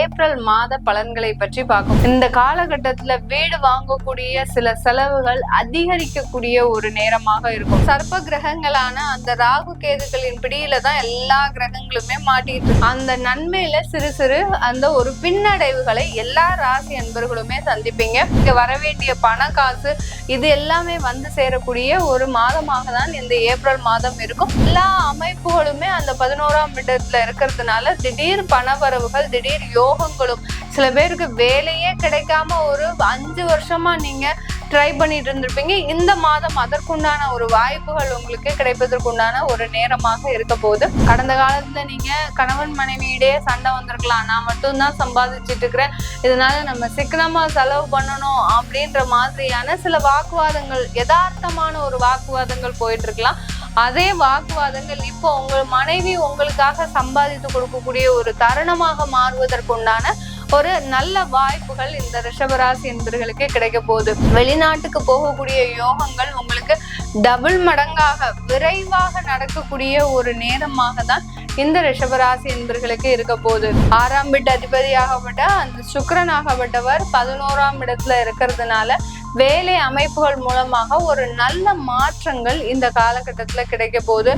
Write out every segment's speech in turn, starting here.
April மாத பலன்களை பற்றி பார்க்கும். இந்த காலகட்டத்துல வீடு வாங்கக்கூடிய சில செலவுகள் அதிகரிக்கக்கூடிய ஒரு நேரமாக இருக்கும். சர்ப்ப கிரகங்களான அந்த ராகு கேதுகளின் பிடியில தான் எல்லா கிரகங்களுமே மாட்டிட்டு அந்த நன்மையில சிறு சிறு அந்த ஒரு பின்னடைவுகளை எல்லா ராசி அன்பர்களுமே சந்திப்பீங்க. இங்க வரவேண்டிய பண காசு இது எல்லாமே வந்து சேரக்கூடிய ஒரு மாதமாக தான் இந்த ஏப்ரல் மாதம் இருக்கும். எல்லா அமைப்புகளுமே அந்த பதினோராம் இடத்துல இருக்கிறதுனால திடீர் பணவரவுகள் திடீர் யோகங்களும் சில பேருக்கு வேலையே கிடைக்காம ஒரு அஞ்சு வருஷமா நீங்க ட்ரை பண்ணிட்டு இருந்திருப்பீங்க. இந்த மாதம் அதற்குண்டான ஒரு வாய்ப்புகள் உங்களுக்கு கிடைப்பதற்குண்டான ஒரு நேரமாக இருக்க போகுது. கடந்த காலத்துல நீங்க கணவன் மனைவியிடையே சண்டை வந்திருக்கலாம். நான் மட்டும்தான் சம்பாதிச்சிட்டு இருக்கிறேன். இதனால நம்ம சிக்கனமா செலவு பண்ணணும் அப்படின்ற மாதிரியான சில வாக்குவாதங்கள் யதார்த்தமான ஒரு வாக்குவாதங்கள் போயிட்டு இருக்கலாம். அதே வாக்குவாதங்கள் இப்போ உங்கள் மனைவி உங்களுக்காக சம்பாதித்து கொடுக்கக்கூடிய ஒரு தருணமாக மாறுவதற்குண்டான ஒரு நல்ல வாய்ப்புகள் இந்த ரிஷபராசி என்பர்களுக்கு கிடைக்க போகுது. வெளிநாட்டுக்கு போகக்கூடிய யோகங்கள் உங்களுக்கு டபுள் மடங்காக விரைவாக நடக்கக்கூடிய ஒரு நேரமாக தான் இந்த ரிஷபராசி என்பர்களுக்கு இருக்க போகுது. ஆறாம் வீட்டு அதிபதியாகப்பட்ட அந்த சுக்கிரனாகப்பட்டவர் பதினோராம் இடத்துல இருக்கிறதுனால வேலை அமைப்புகள் மூலமாக ஒரு நல்ல மாற்றங்கள் இந்த காலகட்டத்துல கிடைக்க போகுது.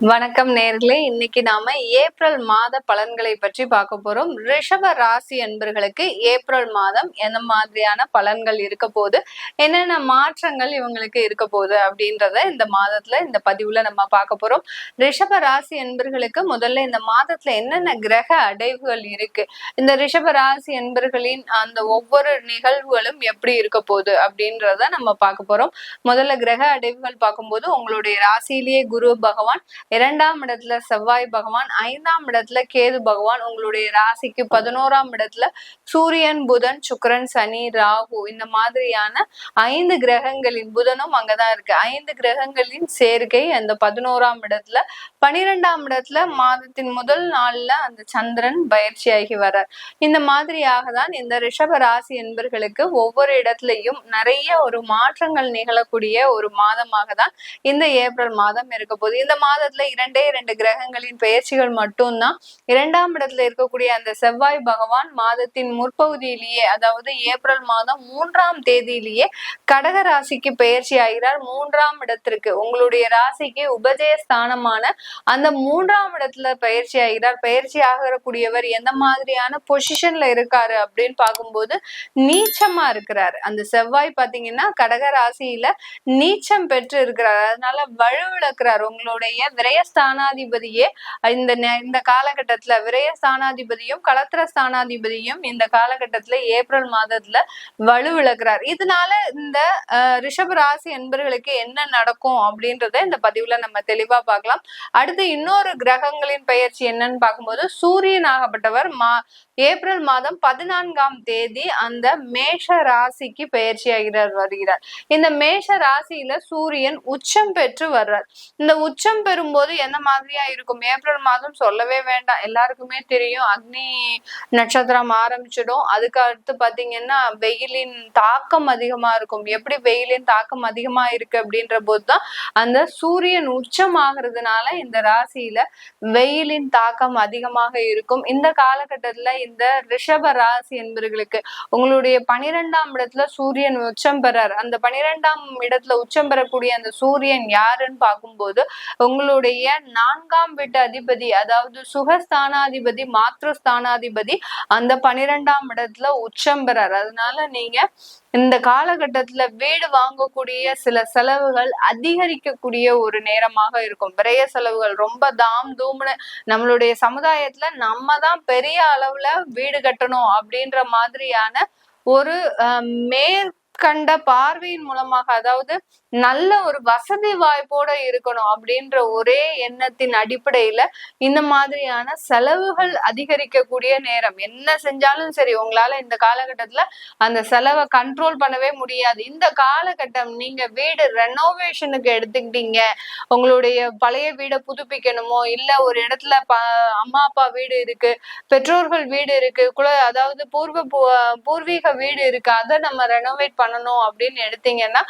வணக்கம் நேர்களே. இன்னைக்கு நாம ஏப்ரல் மாத பலன்களை பற்றி பார்க்க போறோம். ரிஷப ராசி அன்பர்களுக்கு ஏப்ரல் மாதம் எந்த மாதிரியான பலன்கள் இருக்க போகுது? என்னென்ன மாற்றங்கள் இவங்களுக்கு இருக்க போகுது அப்படின்றத இந்த மாதத்துல இந்த பதிவுல நம்ம பார்க்க போறோம். ரிஷப ராசி அன்பர்களுக்கு முதல்ல இந்த மாதத்துல என்னென்ன கிரக அடைவுகள் இருக்கு? இந்த ரிஷப ராசி அன்பர்களின் அந்த ஒவ்வொரு நிகழ்வுகளும் எப்படி இருக்க போகுது அப்படின்றத நம்ம பார்க்க போறோம். முதல்ல கிரக அடைவுகள் பார்க்கும்போது உங்களுடைய ராசியிலேயே குரு பகவான் இரண்டாம் இடத்துல செவ்வாய் பகவான் ஐந்தாம் இடத்துல கேது பகவான் உங்களுடைய ராசிக்கு பதினோராம் இடத்துல சூரியன் புதன் சுக்கிரன் சனி ராகு இந்த மாதிரியான ஐந்து கிரகங்களின் புதனும் அங்கதான் இருக்கு. ஐந்து கிரகங்களின் சேர்க்கை அந்த பதினோராம் இடத்துல பனிரெண்டாம் இடத்துல மாதத்தின் முதல் நாள்ல அந்த சந்திரன் பயிற்சியாகி வர்றார். இந்த மாதிரியாக தான் இந்த ரிஷப ராசி என்பர்களுக்கு ஒவ்வொரு இடத்துலயும் நிறைய ஒரு மாற்றங்கள் நிகழக்கூடிய ஒரு மாதமாக தான் இந்த ஏப்ரல் மாதம் இருக்க போகுது. இந்த மாதத்துல இடத்துல இரண்டே இரண்டு கிரகங்களின் பெயர்ச்சிகள் மட்டும்தான். இரண்டாம் இடத்துல இருக்கக்கூடிய அந்த செவ்வாய் பகவான் மாதத்தின் முற்பகுதியிலேயே அதாவது ஏப்ரல் மாதம் மூன்றாம் தேதியிலேயே கடக ராசிக்கு பெயர்ச்சி ஆகிறார். மூன்றாம் இடத்திற்கு உங்களுடைய ராசிக்கு உபஜய ஸ்தானமான அந்த மூன்றாம் இடத்துல பயிற்சி ஆகிறார். பயிற்சி ஆகக்கூடியவர் எந்த மாதிரியான பொசிஷன்ல இருக்காரு அப்படின்னு பார்க்கும்போது நீச்சமா இருக்கிறார். அந்த செவ்வாய் பாத்தீங்கன்னா கடக ராசியில நீச்சம் பெற்று இருக்கிறார். அதனால வலுவிழக்கிறார். உங்களுடைய விரயஸ்தானாதிபதியே இந்த இந்த காலகட்டத்துல விரயஸ்தானாதிபதியும் களத்திர ஸ்தானாதிபதியும் இந்த காலகட்டத்துல ஏப்ரல் மாதத்துல வலுவிழக்கிறார் இதனால இந்த ரிஷப ராசி என்பர்களுக்கு என்ன நடக்கும் அப்படின்றத இந்த பதிவுல நம்ம தெளிவா பார்க்கலாம். அடுத்து இன்னொரு கிரகங்களின் பயிற்சி என்னன்னு பார்க்கும்போது சூரியன் ஆகப்பட்டவர் மா ஏப்ரல் மாதம் பதினான்காம் தேதி அந்த மேஷ ராசிக்கு பெயர்ச்சி ஆகிறார் வருகிறார். இந்த மேஷ ராசியில சூரியன் உச்சம் பெற்று வர்றார். இந்த உச்சம் பெறும்போது என்ன மாதிரியா இருக்கும்? ஏப்ரல் மாதம் சொல்லவே வேண்டாம். எல்லாருக்குமே தெரியும் அக்னி நட்சத்திரம் ஆரம்பிச்சிடும். அதுக்கு அடுத்து பாத்தீங்கன்னா வெயிலின் தாக்கம் அதிகமா இருக்கும். எப்படி வெயிலின் தாக்கம் அதிகமா இருக்கு அப்படின்ற போதுதான் அந்த சூரியன் உச்சம் ஆகுறதுனால இந்த ராசியில வெயிலின் தாக்கம் அதிகமாக இருக்கும். இந்த காலகட்டத்துல இந்த ரிஷப ராசி என்பவர்களுக்கு உங்களுடைய பனிரெண்டாம் இடத்துல சூரியன் உச்சம் பெறார். அந்த பனிரெண்டாம் இடத்துல உச்சம் பெறக்கூடிய அந்த சூரியன் யாருன்னு பார்க்கும்போது உங்களுடைய நான்காம் வீட்டு அதிபதி அதாவது சுகஸ்தானாதிபதி மாத்ருஸ்தானாதிபதி அந்த பனிரெண்டாம் இடத்துல உச்சம் பெறார். அதனால நீங்க இந்த காலகட்டத்துல வீடு வாங்கக்கூடிய சில செலவுகள் அதிகரிக்கக்கூடிய ஒரு நேரமாக இருக்கும். விரைய செலவுகள் ரொம்ப தாம் தூம்னு நம்மளுடைய சமுதாயத்துல நம்ம தான் பெரிய அளவுல வீடு கட்டணும் அப்படின்ற மாதிரியான ஒரு அஹ், கண்ட பார்வையின் மூலமாக அதாவது நல்ல ஒரு வசதி வாய்ப்போட இருக்கணும் அப்படின்ற ஒரே எண்ணத்தின் அடிப்படையில இந்த மாதிரியான செலவுகள் அதிகரிக்கக்கூடிய நேரம். என்ன செஞ்சாலும் சரி உங்களால இந்த காலகட்டத்துல அந்த செலவை கண்ட்ரோல் பண்ணவே முடியாது. இந்த காலகட்டம் நீங்க வீடு ரெனோவேஷனுக்கு எடுத்துக்கிட்டீங்க. உங்களுடைய பழைய வீடை புதுப்பிக்கணுமோ இல்ல ஒரு இடத்துல அம்மா அப்பா வீடு இருக்கு பெற்றோர்கள் வீடு இருக்கு குல அதாவது பூர்வ பூ- பூர்வீக வீடு இருக்கு அதை நம்ம ரெனோவேட் பண்ணணும் அப்படின்னு எடுத்தீங்கன்னா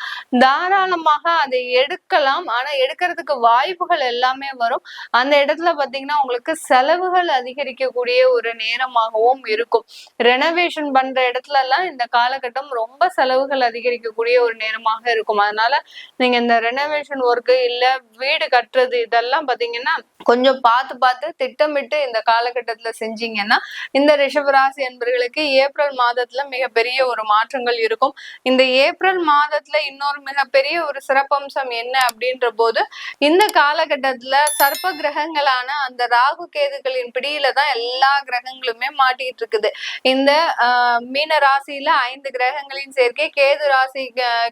தாராளமாக அதை எடுக்கலாம். ஆனா எடுக்கிறதுக்கு வாய்ப்புகள் எல்லாமே வரும். அந்த இடத்துல பாத்தீங்கன்னா உங்களுக்கு செலவுகள் அதிகரிக்கக்கூடிய ஒரு நேரமாகவும் இருக்கும். ரெனோவேஷன் பண்ற இடத்துல எல்லாம் இந்த காலகட்டம் ரொம்ப செலவுகள் அதிகரிக்கக்கூடிய ஒரு நேரமாக இருக்கும். அதனால நீங்க இந்த ரெனோவேஷன் ஒர்க்கு இல்ல வீடு கட்டுறது இதெல்லாம் பாத்தீங்கன்னா கொஞ்சம் பார்த்து பார்த்து திட்டமிட்டு இந்த காலகட்டத்துல செஞ்சீங்கன்னா இந்த ரிஷபராசி என்பர்களுக்கு ஏப்ரல் மாதத்துல மிகப்பெரிய ஒரு மாற்றங்கள் இருக்கும். இந்த ஏப்ரல் மாதத்துல இன்னொரு மிகப்பெரிய ஒரு சிறப்பம்சம் என்ன அப்படின்ற போது இந்த காலகட்டத்துல சர்ப்ப கிரகங்களான அந்த ராகு கேதுகளின் பிடியில தான் எல்லா கிரகங்களுமே மாட்டிட்டு இருக்குது. இந்த ஆஹ் மீன ராசியில ஐந்து கிரகங்களின் சேர்க்கை கேது ராசி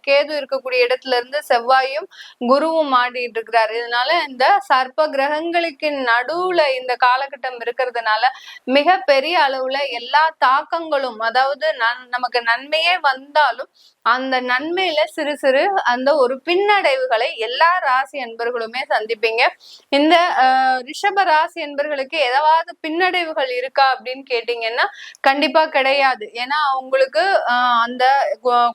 கேது இருக்கக்கூடிய இடத்துல இருந்து செவ்வாயும் குருவும் மாட்டிட்டு இருக்கிறார். இதனால இந்த சர்ப்ப கிரகங்களுக்கு நடுவுல இந்த காலகட்டம் இருக்கிறதுனால மிக பெரிய அளவுல எல்லா தாக்கங்களும் அதாவது நன்- நமக்கு நன்மையே வந்தாலும் அந்த நன்மையில சிறு சிறு அந்த ஒரு பின்னடைவுகளை எல்லா ராசி அன்பர்களுமே சந்திப்பீங்க. இந்த ரிஷப ராசி அன்பர்களுக்கு ஏதாவது பின்னடைவுகள் இருக்கா அப்படின்னு கேட்டீங்கன்னா கண்டிப்பா கிடையாது. ஏன்னா உங்களுக்கு அந்த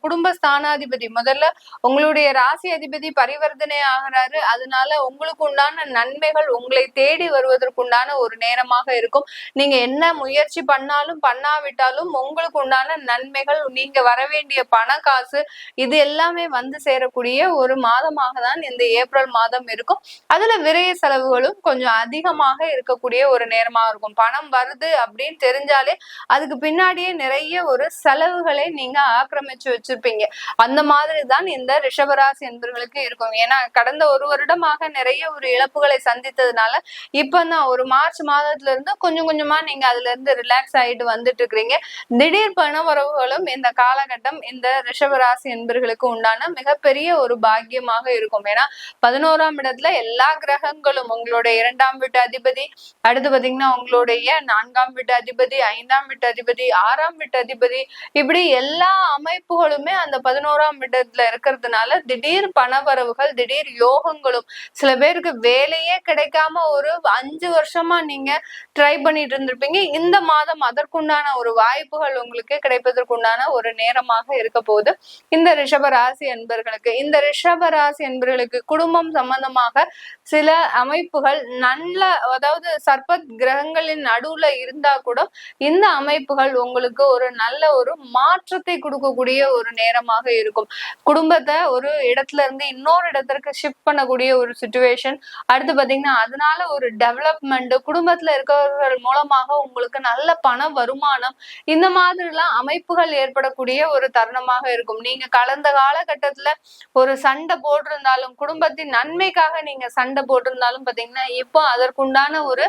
குடும்ப ஸ்தானாதிபதி முதல்ல உங்களுடைய ராசி அதிபதி பரிவர்த்தனை ஆகிறாரு. அதனால உங்களுக்கு உண்டான நன்மைகள் உங்களை தேடி வருவதற்குண்டான ஒரு நேரமாக இருக்கும். நீங்க என்ன முயற்சி பண்ணாலும் பண்ணாவிட்டாலும் உங்களுக்கு உண்டான நன்மைகள் நீங்க வர வேண்டிய பண காசு இது எல்லாமே வந்து சேரக்கூடிய ஒரு மாதமாக தான் இந்த ஏப்ரல் மாதம் இருக்கும். அதுல விரைய செலவுகளும் கொஞ்சம் அதிகமாக இருக்கக்கூடிய ஒரு நேரமாக இருக்கும். பணம் வருது அப்படின்னு தெரிஞ்சாலே அதுக்கு பின்னாடியே நிறைய ஒரு செலவுகளை நீங்க ஆக்கிரமிச்சு வச்சிருப்பீங்க. அந்த மாதிரி தான் இந்த ரிஷபராசி என்பவர்களுக்கு இருக்கும். ஏன்னா கடந்த ஒரு வருடமாக நிறைய ஒரு இழப்புகளை சந்தித்ததுனால இப்ப தான் ஒரு மார்ச் மாதத்துல இருந்து கொஞ்சம் கொஞ்சமா நீங்க அதுல இருந்து ரிலாக்ஸ் ஆயிட்டு வந்துட்டு இருக்கிறீங்க. திடீர் பண உறவுகளும் இந்த காலகட்டம் இந்த ரிஷபராசி என்பர்களுக்கு உண்டான மிகப்பெரிய ஒரு பாக்கியமாக இருக்கும். ஏன்னா பதினோராம் இடத்துல எல்லா கிரகங்களும் உங்களுடைய இரண்டாம் வீட்டு அதிபதி அடுத்து பாத்தீங்கன்னா உங்களுடைய நான்காம் வீட்டு அதிபதி ஐந்தாம் வீட்டு அதிபதி ஆறாம் வீட்டு அதிபதி இப்படி எல்லா அமைப்புகளுமே அந்த பதினோராம் இடத்துல இருக்கிறதுனால திடீர் பணவரவுகள் திடீர் யோகங்களும் சில பேருக்கு வேலையே கிடைக்காம ஒரு அஞ்சு வருஷமா நீங்க ட்ரை பண்ணிட்டு இருந்திருப்பீங்க. இந்த மாதம் அதற்குண்டான ஒரு வாய்ப்புகள் உங்களுக்கு கிடைப்பதற்குண்டான ஒரு நேரமாக இருக்க போகுது இந்த ரிஷபராசி என்பர்களுக்கு இந்த ரிஷபராசி என்பர்களுக்கு குடும்பம் சம்பந்தமாக சில அமைப்புகள் நல்ல அதாவது சர்பத் கிரகங்களின் நடுவுல இருந்தா கூட இந்த அமைப்புகள் உங்களுக்கு ஒரு நல்ல ஒரு மாற்றத்தை கொடுக்கக்கூடிய ஒரு நேரமாக இருக்கும். குடும்பத்தை ஒரு இடத்துல இருந்து இன்னொரு இடத்திற்கு ஷிஃப்ட் பண்ணக்கூடிய ஒரு சுச்சுவேஷன் அடுத்து பாத்தீங்கன்னா அதனால ஒரு டெவலப்மெண்ட் குடும்பத்துல இருக்கிறவர்கள் மூலமாக உங்களுக்கு நல்ல பண வருமானம் இந்த மாதிரிலாம் அமைப்புகள் ஏற்படக்கூடிய ஒரு தருணமாக இருக்கும். நீங்க கலந்த காலகட்டத்துல ஒரு சண்டை போட்டிருந்தாலும் குடும்பத்தின் நன்மைக்காக நீங்க சண்டை போட்டிருந்தாலும் பாத்தீங்கன்னா இப்போ அதற்குண்டான ஒரு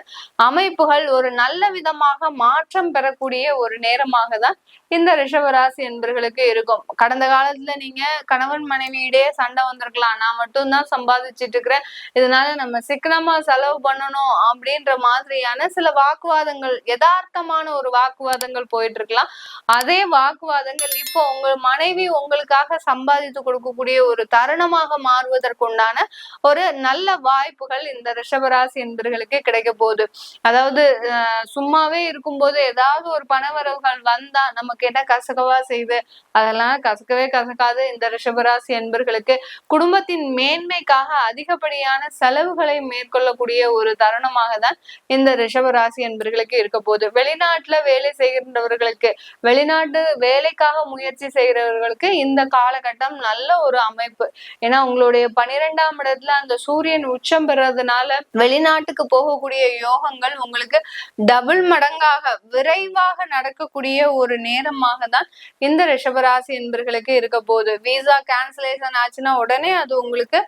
அமைப்புகள் ஒரு நல்ல விதமாக மாற்றம் பெறக்கூடிய ஒரு நேரமாக தான் இந்த ரிஷபராசி என்பர்களுக்கு இருக்கும். கடந்த காலத்துல நீங்க கணவன் மனைவியிடையே சண்டை வந்திருக்கலாம். நான் மட்டும்தான் சம்பாதிச்சிட்டு இருக்கிறேன். இதனால நம்ம சிக்கனமா செலவு பண்ணணும் அப்படின்ற மாதிரியான சில வாக்குவாதங்கள் யதார்த்தமான ஒரு வாக்குவாதங்கள் போயிட்டு இருக்கலாம் அதே வாக்குவாதங்கள் இப்போ உங்க மனைவி உங்களுக்காக சம்பாதித்து கொடுக்கக்கூடிய ஒரு தருணமாக மாறுவதற்குண்டான ஒரு நல்ல வாய்ப்புகள் இந்த ரிஷபராசி என்பர்களுக்கு கிடைக்க போகுது. அதாவது அஹ், சும்மாவே இருக்கும்போது ஏதாவது ஒரு பணவரவுகள் வந்தா நமக்கு என்ன கசகவா செய்து அதெல்லாம் கசக்கவே கசக்காது. இந்த ரிஷபராசி என்பர்களுக்கு குடும்பத்தின் மேன்மைக்காக அதிகப்படியான செலவுகளை மேற்கொள்ளக்கூடிய ஒரு தருணமாக தான் இந்த ரிஷபராசி என்பர்களுக்கு இருக்க போகுது. வெளிநாட்டுல வேலை செய்கின்றவர்களுக்கு வெளிநாட்டு வேலைக்காக முயற்சி செய்கிறவர்களுக்கு இந்த காலகட்டம் நல்ல ஒரு அமைப்பு. ஏன்னா உங்களுடைய பனிரெண்டாம் இடத்துல அந்த சூரியன் உச்சம் பெறதுனால வெளிநாட்டுக்கு போகக்கூடிய யோகங்கள் உங்களுக்கு டபுள் மடங்காக விரைவாக நடக்கக்கூடிய ஒரு நேரம் மாதமாக தான் இந்த ரிஷபராசி என்பர்களுக்கு இருக்க போகுது. விசா கேன்சலேஷன் ஆச்சுன்னா உடனே அது உங்களுக்கு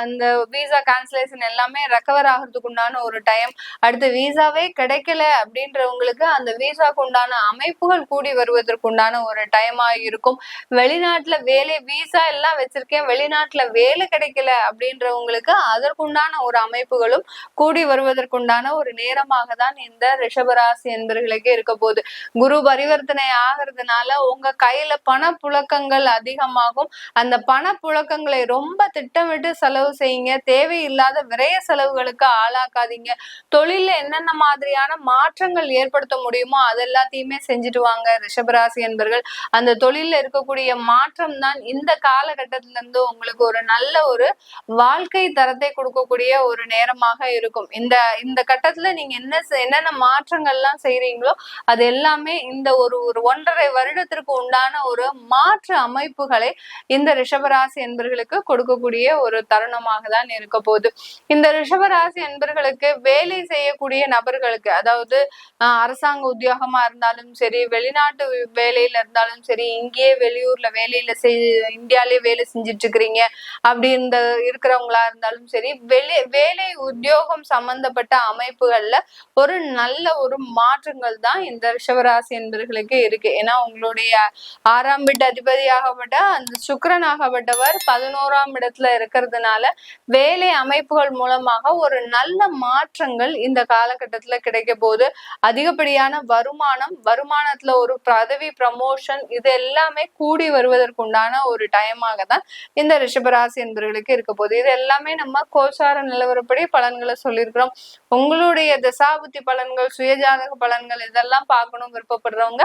அந்த விசா கேன்சலேஷன் எல்லாமே ரெக்கவர் ஆகிறதுக்கு உண்டான ஒரு டைம் அடுத்து விசாவே கிடைக்கல அப்படின்றவங்களுக்கு அந்த விசாக்கு உண்டான அமைப்புகள் கூடி வருவதற்கு உண்டான ஒரு டைமா இருக்கும். வெளிநாட்டுல வேலை விசா எல்லாம் வச்சிருக்கேன். வெளிநாட்டுல வேலை கிடைக்கல அப்படின்றவங்களுக்கு அதற்குண்டான ஒரு அமைப்புகளும் கூடி வருவதற்குண்டான ஒரு நேரமாக தான் இந்த ரிஷபராசி என்பர்களுக்கு இருக்க போகுது. குரு பரிவர்த்தனை ஆகிறதுனால உங்க கையில பணப்புழக்கங்கள் அதிகமாகும். அந்த பணப்புழக்கங்களை ரொம்ப திட்டமிட்டு செலவு செய்யுங்க. தேவையில்லாத விரைய செலவுகளுக்கு ஆளாக்காதீங்க. தொழில என்னென்ன மாதிரியான மாற்றங்கள் ஏற்படுத்த முடியுமோ அது எல்லாத்தையுமே செஞ்சுட்டு வாங்க ரிஷபராசி என்பர்கள் அந்த தொழில இருக்கக்கூடிய மாற்றம் தான் இந்த காலகட்டத்தில இருந்து உங்களுக்கு ஒரு நல்ல ஒரு வாழ்க்கை தரத்தை கொடுக்கக்கூடிய ஒரு நேரமாக இருக்கும். இந்த இந்த கட்டத்துல நீங்க என்ன என்னென்ன மாற்றங்கள்லாம் செய்யறீங்களோ அது எல்லாமே இந்த ஒரு ஒரு ஒன்றரை வருடத்திற்கு உண்டான ஒரு மாற்று அமைப்புகளை இந்த ரிஷபராசி என்பர்களுக்கு கொடுக்கக்கூடிய ஒரு தருணமாக தான் இருக்க போகுது. இந்த ரிஷபராசி என்பர்களுக்கு வேலை செய்யக்கூடிய நபர்களுக்கு அதாவது அரசாங்க உத்தியோகமா இருந்தாலும் சரி வெளிநாட்டு வேலையில இருந்தாலும் சரி இங்கேயே வெளியூர்ல வேலையில செய் இந்தியாலே வேலை செஞ்சுட்டு இருக்கிறீங்க அப்படி இந்த இருக்கிறவங்களா இருந்தாலும் சரி வெளி வேலை உத்தியோகம் சம்பந்தப்பட்ட அமைப்புகள்ல ஒரு நல்ல ஒரு மாற்றங்கள் தான் இந்த ரிஷபராசி என்பர்களுக்கு இருக்கு. இருக்கு. ஏன்னா உங்களுடைய ஆறாம் வீட்டு அதிபதியாகப்பட்ட அந்த சுக்கரன் ஆகப்பட்டவர் பதினோராம் இடத்துல இருக்கிறதுனால வேலை அமைப்புகள் மூலமாக ஒரு நல்ல மாற்றங்கள் இந்த காலகட்டத்துல கிடைக்க போது அதிகப்படியான வருமானம் வருமானத்துல ஒரு பதவி ப்ரமோஷன் இது எல்லாமே கூடி வருவதற்குண்டான ஒரு டைமாக தான் இந்த ரிஷபராசி என்பவர்களுக்கு இருக்க போகுது. இது எல்லாமே நம்ம கோசார நிலவரப்படி பலன்களை சொல்லியிருக்கிறோம். உங்களுடைய தசாபுத்தி பலன்கள் சுயஜாதக பலன்கள் இதெல்லாம் பார்க்கணும் விருப்பப்படுறவங்க